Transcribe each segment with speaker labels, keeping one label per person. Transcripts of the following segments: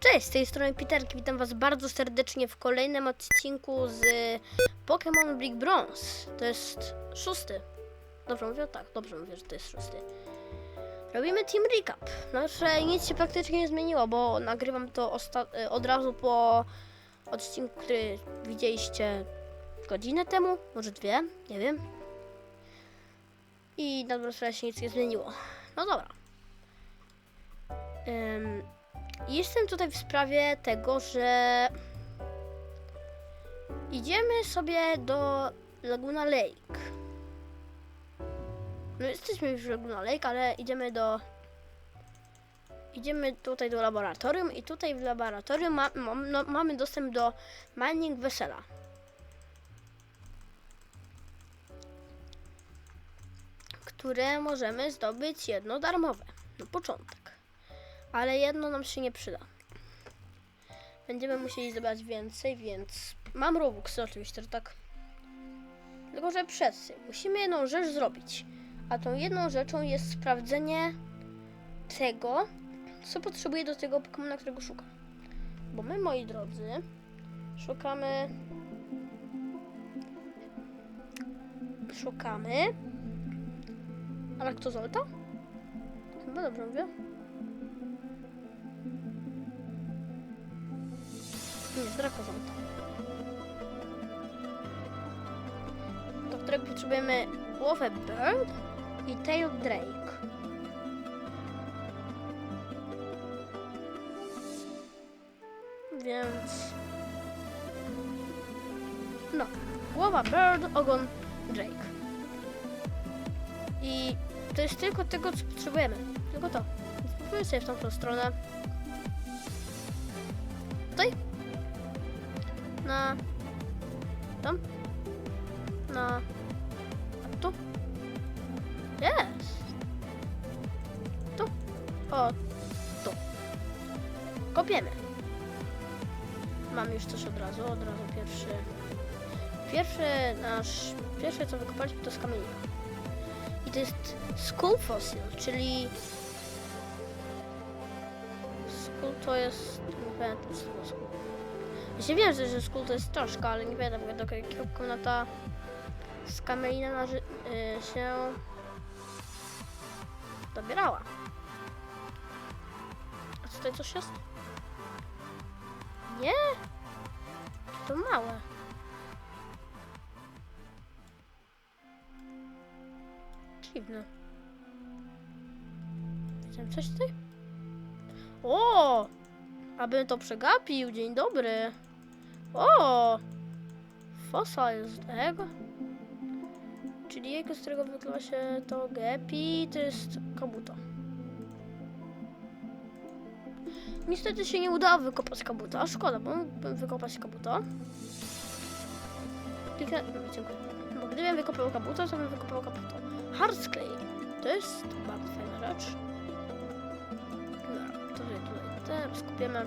Speaker 1: Cześć, z tej strony Piterki, witam was bardzo serdecznie w kolejnym odcinku z Pokémon Big Bronze. To jest szósty. Dobrze mówię? Tak, dobrze mówię, że to jest szósty. Robimy Team Recap. Znaczy nic się praktycznie nie zmieniło, bo nagrywam to y, od razu po odcinku, który widzieliście godzinę temu, może dwie, nie wiem. I na dobrą sprawę się nic nie zmieniło. No dobra. Ym, Jestem tutaj w sprawie tego, że idziemy sobie do Laguna Lake. No jesteśmy już w Laguna Lake, ale idziemy do idziemy tutaj do laboratorium i tutaj w laboratorium ma, mam- no, mamy dostęp do mining wesela. Które możemy zdobyć jedno darmowe na początek ale jedno nam się nie przyda. Będziemy musieli zebrać więcej, więc mam Robuxy oczywiście, że tak. Tylko, że przed tym musimy jedną rzecz zrobić. A tą jedną rzeczą jest sprawdzenie tego, co potrzebuję do tego Pokemona, którego szukam. Bo my, moi drodzy, szukamy... Szukamy... Alaktozolta? Chyba dobrze mówię. Nie, Drakozonta. Do którego potrzebujemy głowę Bird i Tail Drake. Więc... No, głowa Bird, ogon Drake. I to jest tylko tego, co potrzebujemy. Tylko to. Pójdźmy sobie w tamtą stronę. Tutaj na tam na a tu? Jest. Tu. O tu. Kopiemy. Mamy już coś od razu od razu pierwszy. Pierwszy nasz pierwsze co wykopaliśmy to z kamienia i to jest skull fossil czyli skull to jest nie pamiętam co to ja wiem, że, że to jest troszkę, ale nie pamiętam do jakiego komnata z Kamelina na, y, się dobierała. A tutaj coś jest? Nie? To małe. Dziwne. Widziałem coś tutaj? O! Abym to przegapił, dzień dobry. O! Fossil egg. Czyli jego, z którego wykluwa się to gepi, to jest kabuto. Niestety się nie udało wykopać kabuta, szkoda, bo mógłbym wykopać kabuto. Kilka... no, Dziękuję. Bo gdybym wykopał kabuto, to bym wykopał kabuto. Hardsclay. To jest bardzo fajna rzecz. Dobra, to sobie tutaj te skupiemy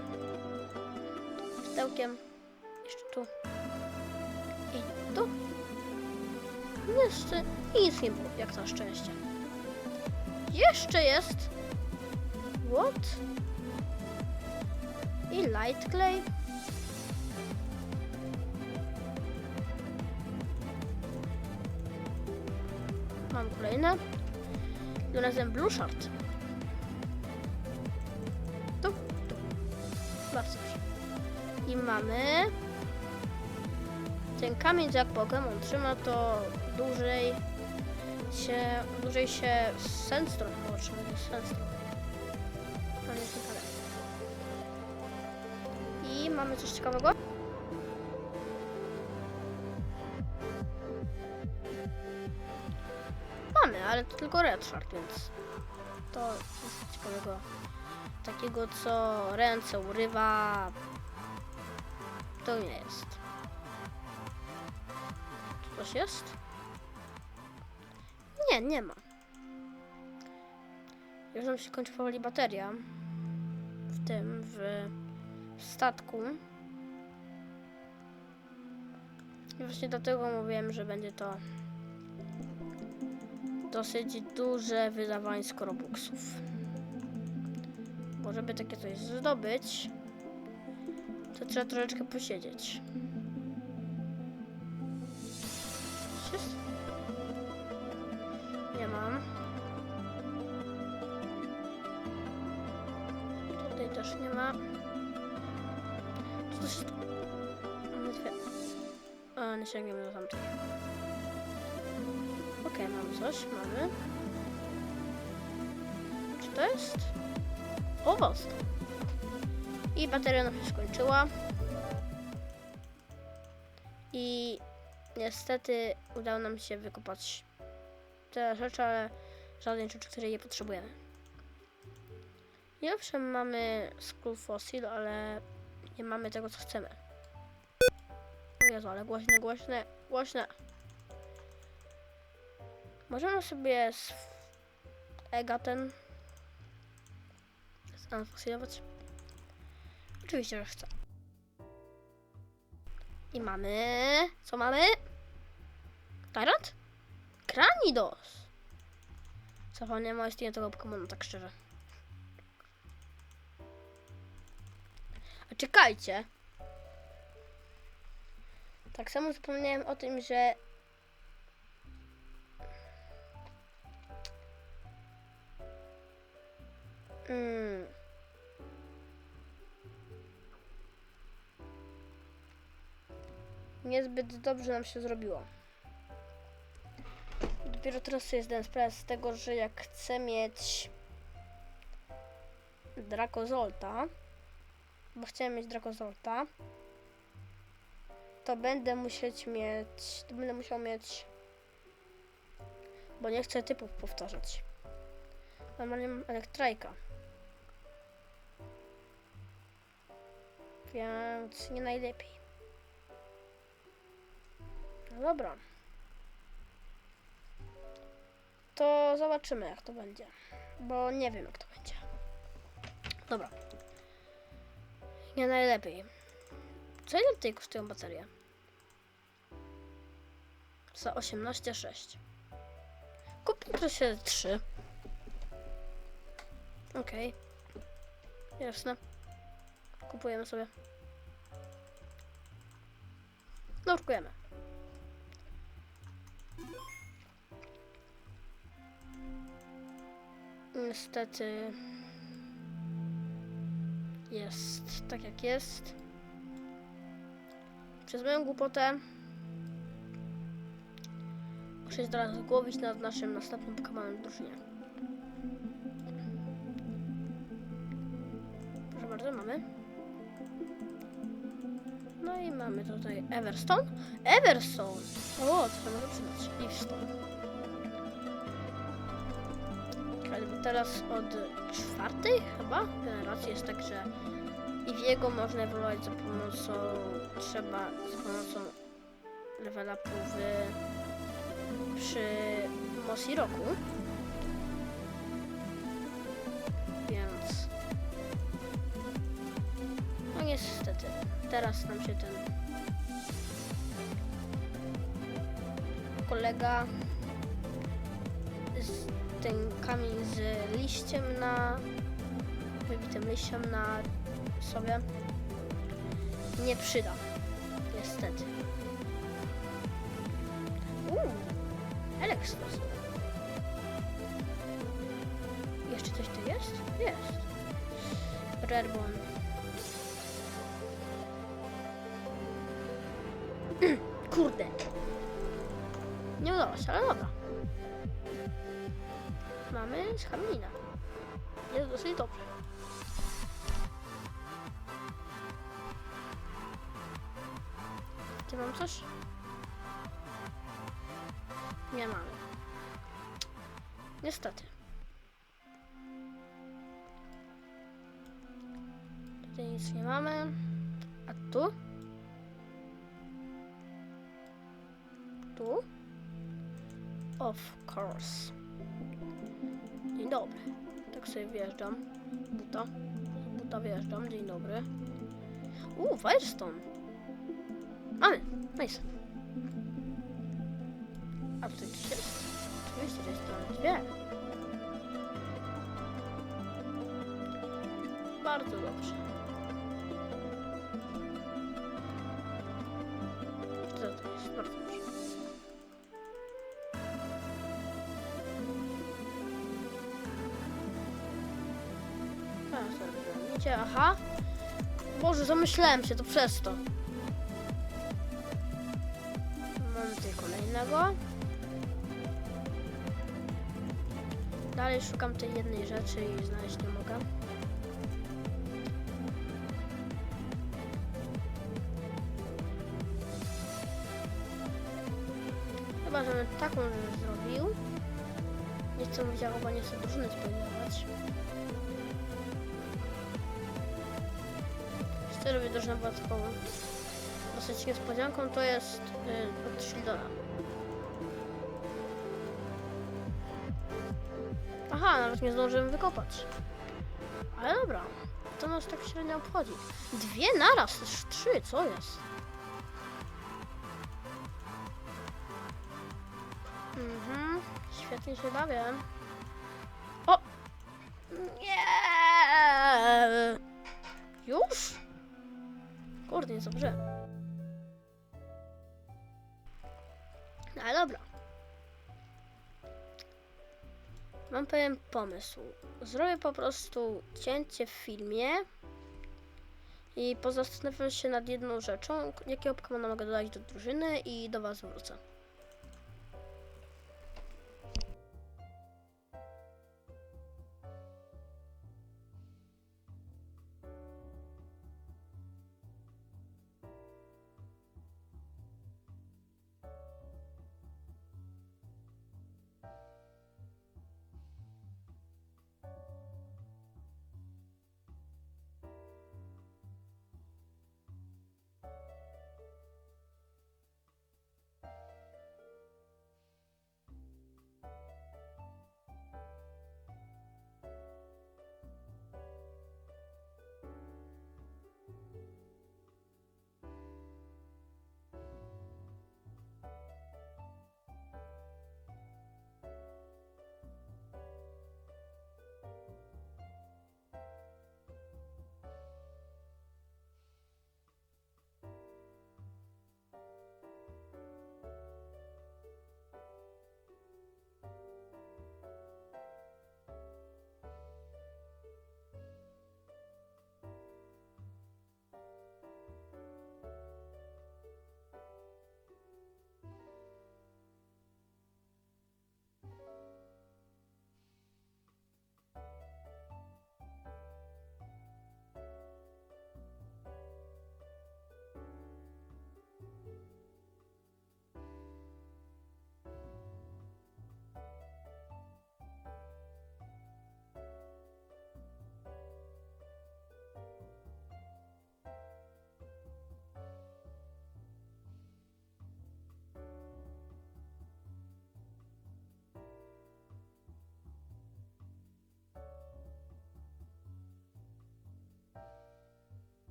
Speaker 1: pudełkiem. Tu. Jeszcze nic nie było, jak na szczęście. Jeszcze jest. What? I light clay. Mam kolejne. Razem blue shard. Tu, tu. Bardzo dobrze. I mamy ten kamień, jak Pokémon trzyma, to dłużej się, dłużej się Sandstrom otrzymuje, Sandstrom. No nie pewien. I mamy coś ciekawego? Mamy, ale to tylko Red Shard, więc to jest ciekawego. Takiego, co ręce urywa, to nie jest. Coś jest? Nie, nie ma. Już nam się kończy powoli bateria. W tym, w statku. I właśnie dlatego mówiłem, że będzie to dosyć duże wydawanie skorobuksów. Bo żeby takie coś zdobyć, to trzeba troszeczkę posiedzieć. Sięgniemy do tamtych. Okej, mamy coś, mamy. Czy to jest? Owoc. I bateria nam się skończyła. I niestety udało nam się wykopać te rzeczy, ale żadnej rzeczy, której nie potrzebujemy. I owszem, mamy Skull Fossil, ale nie mamy tego, co chcemy. Jezu, ale głośne, głośne, głośne. Możemy sobie z Ega ten zanfosylować? Oczywiście, że chcę. I mamy... Co mamy? Tyrant? Kranidos! Zapomniałem o istnieniu tego Pokemonu, tak szczerze. A czekajcie! Tak samo zapomniałem o tym, że Mm. Niezbyt dobrze nam się zrobiło. Dopiero teraz sobie zdałem sprawę z tego, że jak chcę mieć Drakozolta, bo chciałem mieć Drakozolta, to będę musieć mieć, to będę musiał mieć, bo nie chcę typów powtarzać. Normalnie mam elektrajka. Więc nie najlepiej. No dobra. To zobaczymy jak to będzie. Bo nie wiem jak to będzie. Dobra. Nie najlepiej. Co ile tutaj kosztują baterie? Za 18,6. Kupię to się 3. Okej. Jasne. Kupujemy sobie. Nurkujemy. Niestety jest tak jak jest. Przez moją głupotę muszę się teraz zgłowić nad naszym następnym Pokemonem drużynie. Proszę bardzo, mamy. No i mamy tutaj Everstone. Everstone! O, co to może przydać? Leafstone. Teraz od czwartej chyba generacji jest tak, że i w jego można ewoluować za pomocą, trzeba za pomocą levela w przy Mossy Roku. Więc no niestety, teraz nam się ten kolega z ten kamień z liściem na wybitym liściem na sobie nie przyda. Niestety. Elektros. Jeszcze coś tu jest? Jest. Rarebon. Kurde. Nie udało się, ale dobra. Mamy schamina. Jest dosyć dobrze. Czy mam coś? Nie mamy. Niestety. Tutaj nic nie mamy. A tu? Tu? Of course. Dzień dobry. Tak sobie wjeżdżam. Buta. Buta wjeżdżam. Dzień dobry. Uuu, Firestone. Mamy. Nice. A to trzy? Oczywiście, to jest to dwie. Bardzo dobrze. Co to jest? Bardzo dobrze. Aha. Boże, zamyślałem się, to przez to. Mam tutaj kolejnego. Dalej szukam tej jednej rzeczy i znaleźć nie mogę. Chyba, że taką rzecz zrobił. Nie chcę mówić, jak chyba nie chcę drużyny. Chcę, żeby drużyna była taką dosyć niespodzianką, to jest yy, od Shieldona. Nawet nie zdążyłem wykopać. Ale dobra, to nas tak średnio obchodzi. Dwie naraz, też trzy, co jest? Mhm, świetnie się bawię. O! Nie! Już? Kurde, nie dobrze. No ale dobra. Mam pewien pomysł. Zrobię po prostu cięcie w filmie i pozastanawiam się nad jedną rzeczą, jakiego Pokemona mogę dodać do drużyny i do Was wrócę.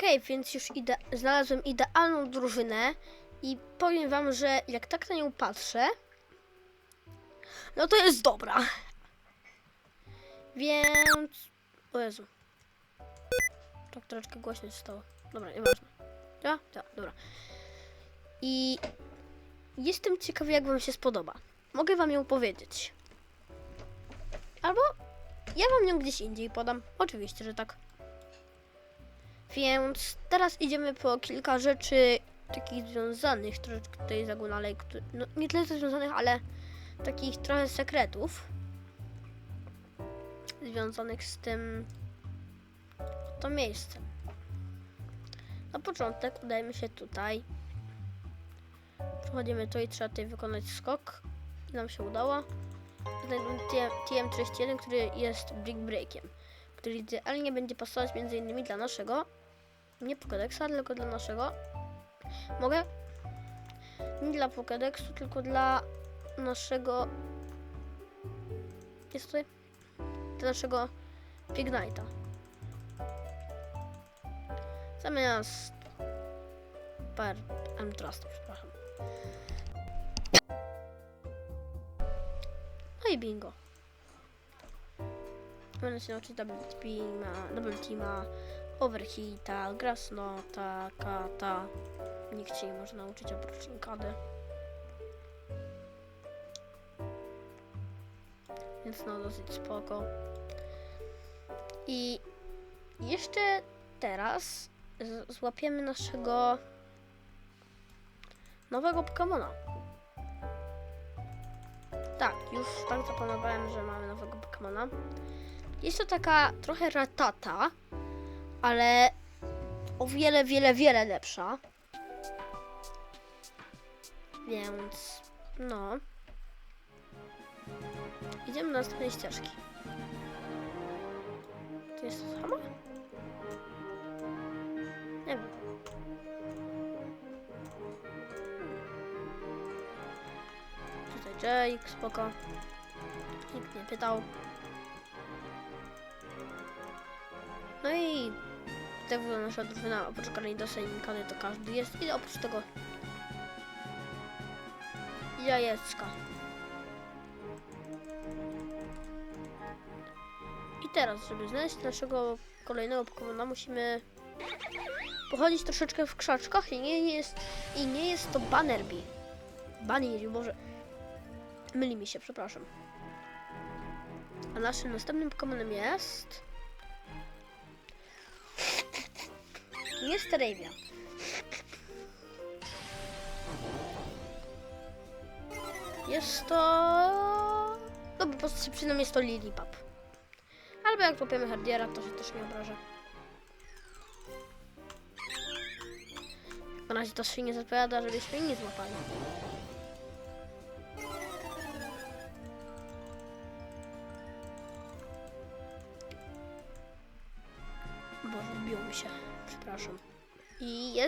Speaker 1: Okej, więc już ide- znalazłem idealną drużynę i powiem wam, że jak tak na nią patrzę, no to jest dobra. Więc... O Jezu. Tak troszeczkę głośno się stało. Dobra, nieważne. Ja? Ja, dobra. I jestem ciekawy, jak wam się spodoba. Mogę wam ją powiedzieć. Albo ja wam ją gdzieś indziej podam. Oczywiście, że tak. Więc teraz idziemy po kilka rzeczy takich związanych troszeczkę tutaj z Agunalej, któ- no nie tyle związanych, ale takich trochę sekretów związanych z tym to miejscem. Na początek udajemy się tutaj. Przechodzimy tu i trzeba tutaj wykonać skok. I nam się udało. Znajdujemy TM31, który jest brick breakiem, który idealnie będzie pasować innymi dla naszego nie Pokédexa, tylko dla naszego. Mogę? Nie dla Pokédexu, tylko dla naszego. Jest tutaj? Dla naszego Pignite'a. Zamiast. Per Amtrastu, przepraszam. No i bingo. Będę się nauczyć double teama, double teama, overheata, grasnota, kata. Nikt się nie może nauczyć oprócz Inkady. Więc no dosyć spoko. I jeszcze teraz złapiemy naszego nowego Pokemona. Tak, już tak zaplanowałem, że mamy nowego Pokemona. Jest to taka trochę ratata, ale o wiele, wiele, wiele lepsza. Więc no. Idziemy do następnej ścieżki. To jest to samo? Nie wiem. Tutaj Jake, spoko. Nikt nie pytał. No i wygląda nasza drużyna. Oprócz Kalidosa i Nikany to każdy jest. I oprócz tego jajecka. I teraz, żeby znaleźć naszego kolejnego Pokemona, musimy pochodzić troszeczkę w krzaczkach i nie jest, i nie jest to Bannerby. Bannerby, może... Myli mi się, przepraszam. A naszym następnym Pokemonem jest... Jest Ravian. Jest to... No po prostu przynajmniej jest to Lilipap. Albo jak łapiemy Hardiera, to się też nie obrażę. Na razie to się nie zapowiada, żebyśmy nie złapali.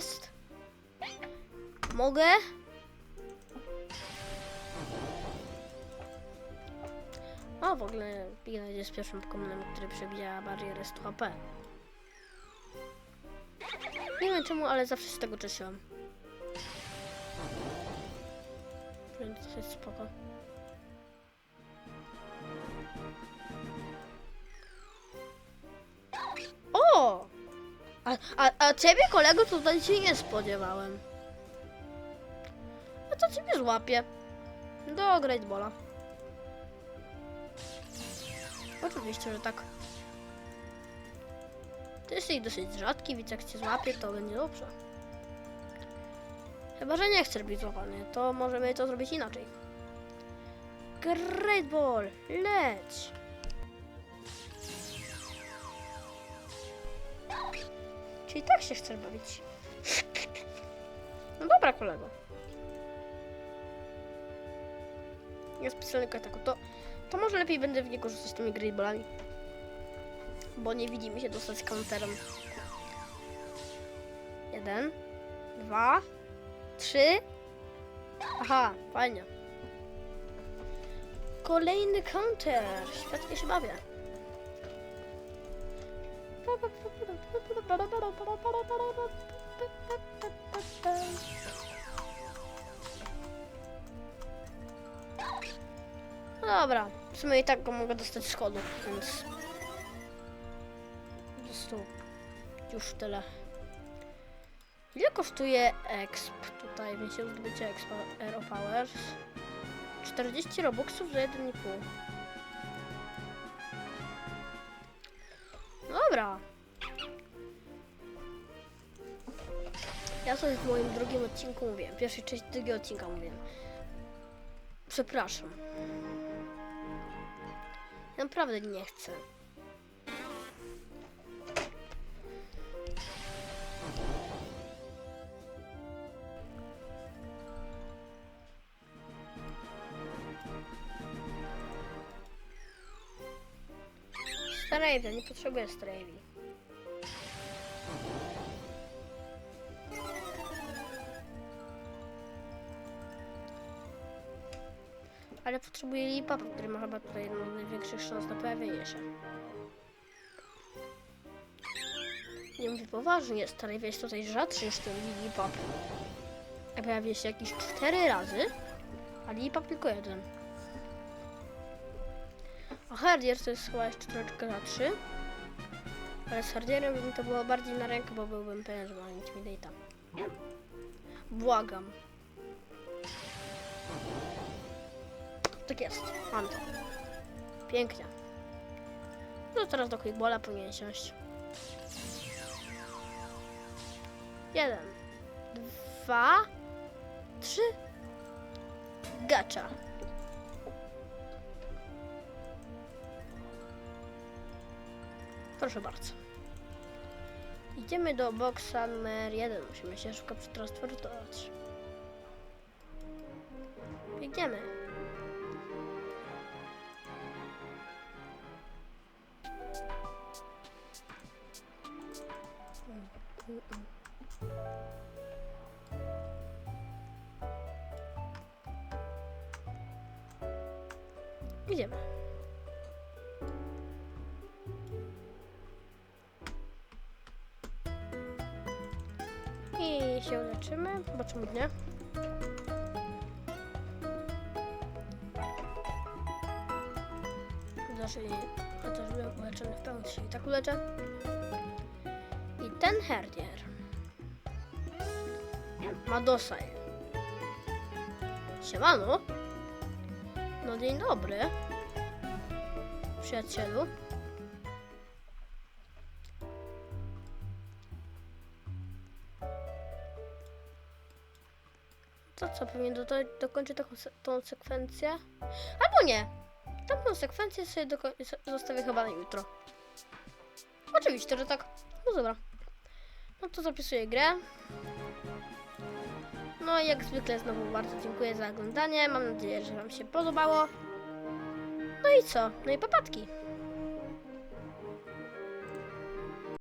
Speaker 1: Jest. Mogę? O, w ogóle Pignite jest pierwszym Pokemonem, który przebija barierę 100 HP. Nie wiem czemu, ale zawsze się tego cieszyłam. Więc jest spoko. A, a, ciebie kolego tutaj się nie spodziewałem. A to ciebie złapie. Do Great Bola. Oczywiście, że tak. Ty jesteś dosyć rzadki, więc jak cię złapie, to będzie dobrze. Chyba, że nie chcesz być złapany, to możemy to zrobić inaczej. Great Ball, leć! Czyli tak się chcesz bawić. No dobra, kolego. Ja specjalnie tak, to, to może lepiej będę w nie korzystać tymi great ballami. Bo nie widzimy się dostać counterem. Jeden, dwa, trzy. Aha, fajnie. Kolejny counter. Świetnie się bawię. Dobra, w sumie i tak go mogę dostać z kodu, więc... Po prostu już tyle. Ile kosztuje exp tutaj, w sensie zdobycie exp Aero Powers? 40 robuxów za 1,5. Ja sobie w moim drugim odcinku mówiłem, pierwszej części drugiego odcinka mówiłem. Przepraszam. Ja naprawdę nie chcę. Starejda, nie potrzebuję Starejwi. Ale potrzebuję Lipapa, który ma chyba tutaj jedną z największych szans na pojawienie się. Nie mówię poważnie, Starejwa jest tutaj rzadszy niż ten Lipap. A pojawia się jakieś cztery razy, a Lipap tylko jeden. A Hardier to jest chyba jeszcze troszeczkę rzadszy. Ale z Hardierem by mi to było bardziej na rękę, bo byłbym pewien, że ma Intimidate'a. Błagam. Tak jest, mam to. Pięknie. No teraz do Quickbola powinien siąść. Jeden. Dwa. Trzy. Gacza. Proszę bardzo. Idziemy do boksa numer jeden. Musimy się szybko przetransportować. Znaczy, chociaż byłem uleczony w pełni, się i tak uleczę. I ten herdier ma dosaj. Siemano. No dzień dobry. Przyjacielu. To co, pewnie do, do, dokończę taką, se- tą sekwencję? Albo nie. Tamtą sekwencję sobie zostawię chyba na jutro. Oczywiście, że tak. No dobra. No to zapisuję grę. No i jak zwykle znowu bardzo dziękuję za oglądanie. Mam nadzieję, że Wam się podobało. No i co? No i papatki.